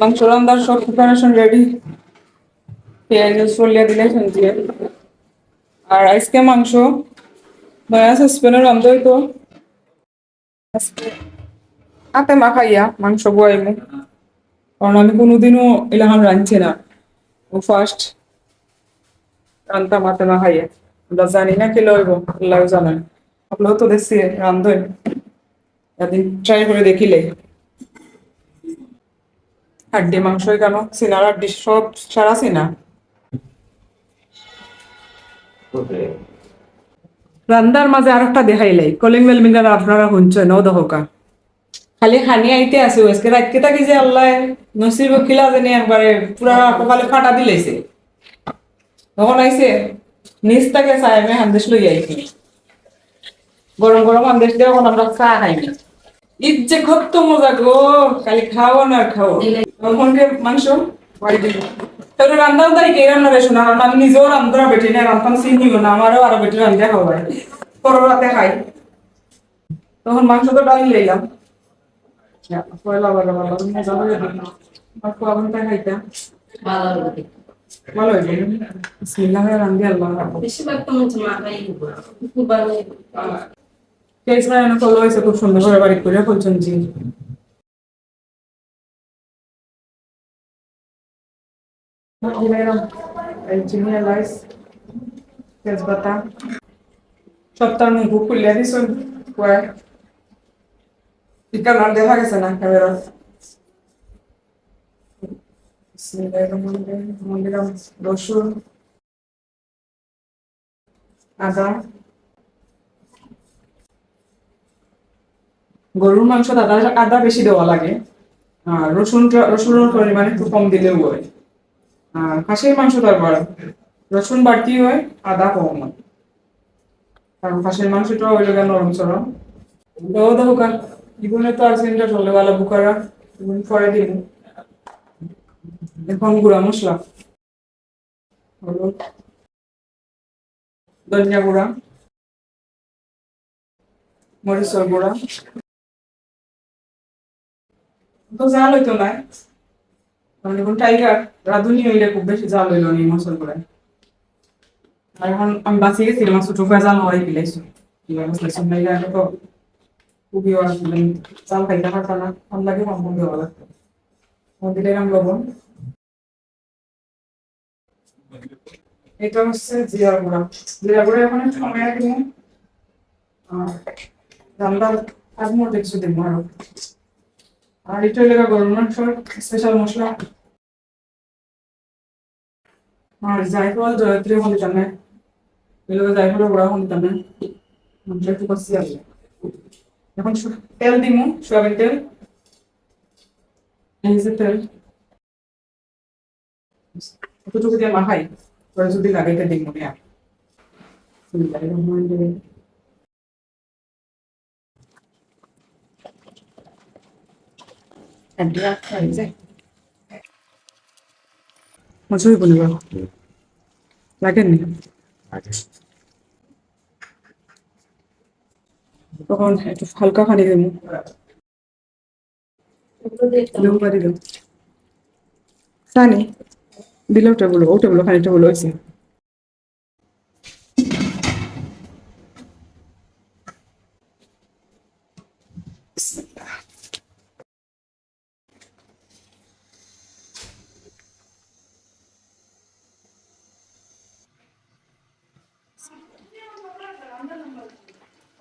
মাংস রান্নার সব প্রিপারেশন রেডি পেঁয়াজ চলিয়ে দিলে শুনছি আর আজকে মাংস। নয়া সসপ্যানে রান্ধা হইতো হাতে মাখাইয়া মাংস বয়াইমু। কারণ আমি কোনোদিনও এলাকান রাঁধছি না। ও ফার্স্ট রান্তাম হাতে মাখাইয়া। আমরা জানি না কি লইব আল্লাহ জানেন। আপনারাও তো দেখছি রান্ধেন একদিন ট্রাই করে দেখিলে হাড্ডি মাংসই কেন? সিনার হাড্ডি সব সারা সিনা। রান্দার মাঝে আর একটা দেখাইলাই কলিং বেল মিঙ্গার আপনারা শুনছেন ও দহকা। খালি হানি আইতে আছে আজকে রাতকে থাকি যে আল্লাহ নসিব খিলা জানি একবারে পুরা কপালে ফাটা দিলাইছে তখন আইছে নিচ থেকে চাই আমি হান্দেশ লই আইছি। গরম গরম হান্দেশ দিয়ে আমরা চা খাইনি যে কত মজা গো খালি খাও না খাও। তখনকে মাংস তোর রান্না তাই কে রান্না কারণ আমি নিজেও রান্ধা বেটি না রান্তাম চিনিও না আমারও আরও বেটি রান্ধা খাওয়াই পরের রাতে খাই। তখন মাংস তো ডালি লইলাম খাইতা ভালো বিসমিল্লাহ রান্ধি আল্লাহ বেশিরভাগ তো মুছে কেস রান্না করল হয়েছে খুব সুন্দর করে বাড়ি করে বলছেন জি তেজপাতা সপ্তাহ মুখ খুলিয়া দিছুন কয় টিকা নাম দেখা গেছে না ক্যামেরা রসুন আদা গরুর মাংস আদা আদা বেশি দেওয়া লাগে। আর রসুন রসুনের পরিমাণ একটু কম দিলেও হয়। খাসির মাংস তো আবার রসুন বাড়তি হয়, আদা কম হয়। কারণ খাসির মাংসটা ওই জায়গায় নরম সরম। তো দেখো কার জীবনে তো আর সিনটা চলে ভালো বুকারা পরে দিন। এখন গুঁড়া মশলা। ধনিয়া গুঁড়া, মরিচের গুঁড়া। তো জাল হইতো না। কারণ এখন টাইগার রাঁধুনি হইলে খুব বেশি জাল হইল নি মশল করে আর এখন আমি বাঁচিয়ে গেছিলাম আমার ছোট করে জাল হওয়াই ফেলাইছো। আগে তো খুবই জাল খাইতে পারতাম না। ভালো লাগে, কম কম দেওয়া লাগতো। মন্দিরে নাম লবণ? এটা হচ্ছে জিরা গুঁড়া। জিরা গুঁড়া এখন কমে রাখি আর রান্না আগ মধ্যে কিছু দিব আরও। আর এটা হলো গরম স্পেশাল মশলা। আর জায়ফল, জয়ত্রী হলি জানে। এগুলো জায়ফলের গুঁড়া হলি জানে। একটু কষি এখন তেল দিমু, সোয়াবিন তেল। এই যে তেল। এতটুকু দিয়ে মাখাই, পরে যদি লাগাইতে দিই মনে মজুরি বলব লাগেননি তখন একটু হালকা খানি দেবো পারি দেবো সানি দিলে ওটা বলো ওটা বলো খানিকটা বলো হয়েছে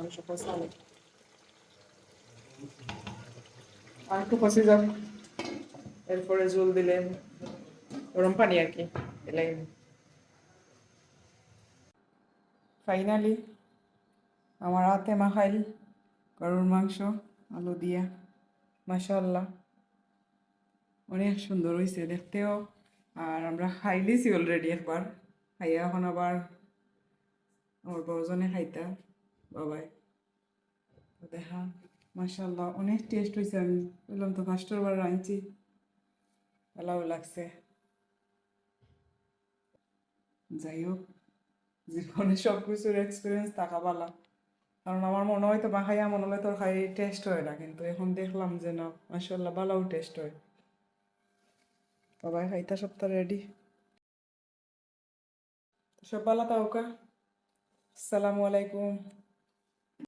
না অনেক সকল সালে আর একটু কষে যাক এরপরে জল দিলেন গরম পানি আর কি, এলাই ফাইনালি আমার হাতে মাখাইল গরুর মাংস, আলু দিয়া। মাশাল্লাহ অনেক সুন্দর হয়েছে দেখতেও। আর আমরা খাইলিছি অলরেডি একবার। খাইয়া এখন আবার আমার বড়জনে খাইতা বাবাই। তো দেখা মাসাল্লাহ অনেক টেস্ট হয়েছে আমি বললাম তো ফার্স্টের বার রাঁধছি ভালো লাগছে। যাই হোক জীবনে সব কিছুর এক্সপিরিয়েন্স থাকা ভালো কারণ আমার মনে হয় তো বাহাইয়া মনে হয় তোর খাই টেস্ট হয় না, কিন্তু এখন দেখলাম যে না মাসাল্লাহ ভালোও টেস্ট হয়। বাবাই, খাইতা সপ্তাহ রেডি সব ভালো তাও কা আসসালামু আলাইকুম।